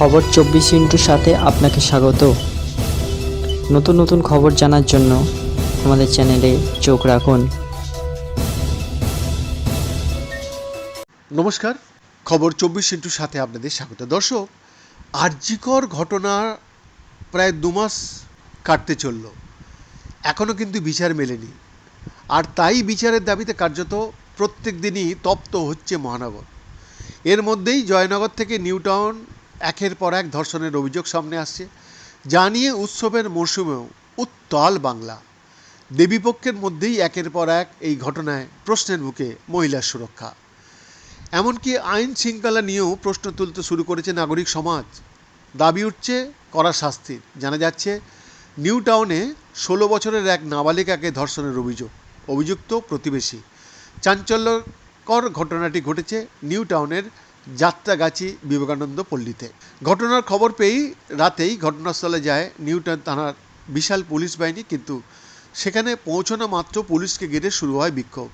খবর চব্বিশ ইন্টুর সাথে আপনাকে স্বাগত। নতুন নতুন খবর জানার জন্য আমাদের চ্যানেলে চোখ রাখুন। নমস্কার, খবর চব্বিশ ইন্টুর সাথে আপনাদের স্বাগত। দর্শক, আর্যিকর ঘটনা প্রায় দু মাস কাটতে চলল। এখনও কিন্তু বিচার মেলেনি। আর তাই বিচারের দাবিতে কার্যত প্রত্যেক দিনই তপ্ত হচ্ছে মহানগর। এর মধ্যেই জয়নগর থেকে নিউ টাউন একের পর এক ধর্ষণের অভিযোগ সামনে আসছে। যা নিয়ে উৎসবের মরশুমেও উত্তাল বাংলা। দেবীপক্ষের মধ্যেই একের পর এক এই ঘটনায় প্রশ্নের মুখে মহিলার সুরক্ষা। এমনকি আইন শৃঙ্খলা নিয়েও প্রশ্ন তুলতে শুরু করেছে নাগরিক সমাজ। দাবি উঠছে, কড়া শাস্তির। জানা যাচ্ছে, নিউ টাউনে ষোলো বছরের এক নাবালিকাকে ধর্ষণের অভিযোগ। অভিযুক্ত প্রতিবেশী। চাঞ্চল্যকর ঘটনাটি ঘটেছে নিউ টাউনের যাত্রাগাছি বিবেকানন্দ পল্লীতে। ঘটনার খবর পেয়েই রাতেই ঘটনাস্থলে যায় নিউটন থানার বিশাল পুলিশ বাহিনী, কিন্তু সেখানে পৌঁছানো মাত্র পুলিশকে ঘিরে শুরু হয় বিক্ষোভ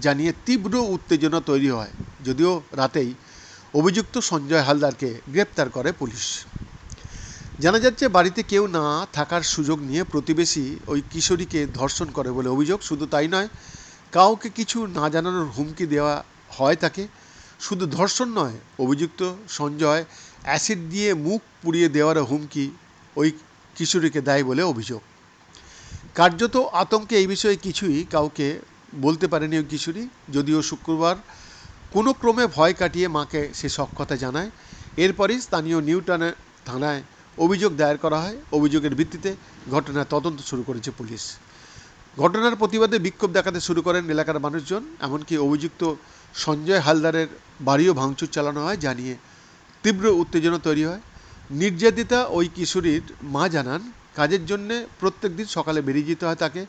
জানিয়ে তীব্র উত্তেজনা তৈরি হয়। যদিও রাতেই অভিযুক্ত সঞ্জয় হালদারকে গ্রেপ্তার করে পুলিশ। জানা যাচ্ছে, বাড়িতে কেউ না থাকার সুযোগ নিয়ে প্রতিবেশী ওই কিশোরীকে ধর্ষণ করে বলে অভিযোগ। শুধু তাই নয়, কাউকে কিছু না জানানোর হুমকি দেওয়া হয় তাকে। শুধু ধর্ষণ নয়, অভিযুক্ত সঞ্জয় অ্যাসিড দিয়ে মুখ পুড়িয়ে দেওয়ার হুমকি ওই কিশোরীকে দেয় বলে অভিযোগ। কার্যত আতঙ্কে এই বিষয়ে কিছুই কাউকে বলতে পারেনি ওই কিশোরী। যদিও শুক্রবার কোনো ক্রমে ভয় কাটিয়ে মাকে সে কথা জানায়। এরপরই স্থানীয় নিউটনের থানায় অভিযোগ দায়ের করা হয়। অভিযোগের ভিত্তিতে ঘটনার তদন্ত শুরু করেছে পুলিশ। ঘটনার প্রতিবাদে বিক্ষোভ দেখাতে শুরু করেন এলাকার মানুষজন, এমনকি অভিযুক্ত সঞ্জয় হালদারের বাড়িও ভাঙচুর চালানো হয়, জানিয়ে তীব্র উত্তেজনা তৈরি হয়। নির্যাতিতা ওই কিশোরীর মা জানান, কাজের জন্যে প্রত্যেক দিন সকালে বেরিয়ে যেতে হয় তাকে।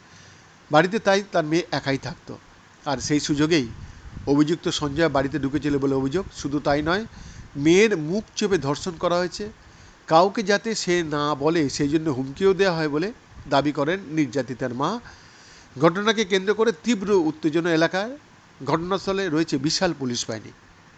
বাড়িতে তাই তার মেয়ে একাই থাকতো। আর সেই সুযোগেই অভিযুক্ত সঞ্জয় বাড়িতে ঢুকেছিল বলে অভিযোগ। শুধু তাই নয়, মেয়ের মুখ চেপে ধর্ষণ করা হয়েছে। কাউকে যাতে সে না বলে সেই জন্য হুমকিও দেওয়া হয় বলে দাবি করেন নির্যাতিতার মা। ঘটনাকে কেন্দ্র করে তীব্র উত্তেজনা এলাকায়। ঘটনাস্থলে রয়েছে বিশাল পুলিশ বাহিনী।